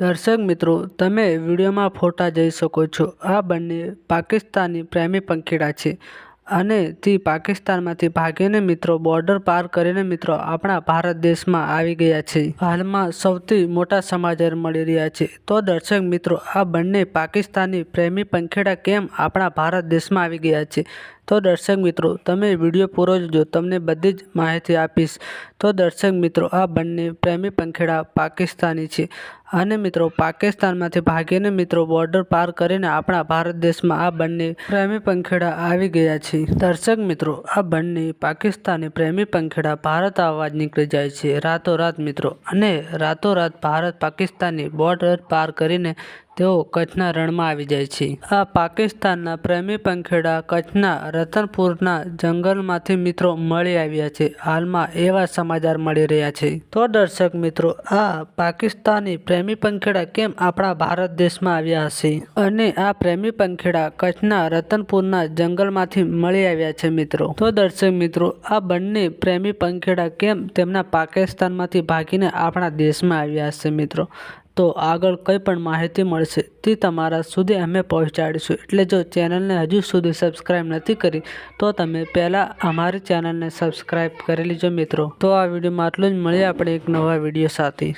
દર્શક મિત્રો, તમે વિડીયોમાં ફોટા જોઈ શકો છો. આ બંને પાકિસ્તાની પ્રેમી પંખીડા છે અને તે પાકિસ્તાનમાંથી ભાગીને મિત્રો બોર્ડર પાર કરીને મિત્રો આપણા ભારત દેશમાં આવી ગયા છે. હાલમાં સૌથી મોટા સમાચાર મળી રહ્યા છે. તો દર્શક મિત્રો, આ બંને પાકિસ્તાની પ્રેમી પંખીડા કેમ આપણા ભારત દેશમાં આવી ગયા છે? તો દર્શક મિત્રો, તમે વીડિયો પૂરો જોજો. તમને બધી જ માહિતી આપીશ. તો દર્શક મિત્રો, આ બંને પ્રેમી પંખેડા પાકિસ્તાની છે. અને મિત્રો, પાકિસ્તાનમાંથી ભાગીને મિત્રો બોર્ડર પાર કરીને આપણા ભારત દેશમાં આ બંને પ્રેમી પંખેડા આવી ગયા છે. દર્શક મિત્રો, આ બંને પાકિસ્તાની પ્રેમી પંખેડા ભારત આવવા જ નીકળી જાય છે. રાતોરાત મિત્રો, અને રાતોરાત ભારત પાકિસ્તાનની બોર્ડર પાર કરીને તેઓ કચ્છના રણમાં આવી જાય છે. આ પાકિસ્તાનના પ્રેમી પંખેડા કચ્છના રતનપુરના જંગલમાંથી મિત્રો મળી આવ્યા છે. હાલમાં એવા સમાચાર મળી રહ્યા છે. તો દર્શક મિત્રો, આ પાકિસ્તાની પ્રેમી પંખેડા કેમ આપણા ભારત દેશમાં આવ્યા હશે? અને આ પ્રેમી પંખેડા કચ્છના રતનપુરના જંગલમાંથી મળી આવ્યા છે મિત્રો. તો દર્શક મિત્રો, આ બંને પ્રેમી પંખેડા કેમ તેમના પાકિસ્તાનમાંથી ભાગીને આપણા દેશમાં આવ્યા હશે મિત્રો? તો આગળ કંઈ પણ માહિતી મળશે તે તમારા સુધી અમે પહોંચાડીશું. એટલે જો ચેનલને હજુ સુધી સબસ્ક્રાઈબ નથી કરી, તો તમે પહેલાં અમારી ચેનલને સબસ્ક્રાઈબ કરી લેજો મિત્રો. તો આ વિડીયોમાં આટલું જ. મળીએ આપણે એક નવા વીડિયો સાથે.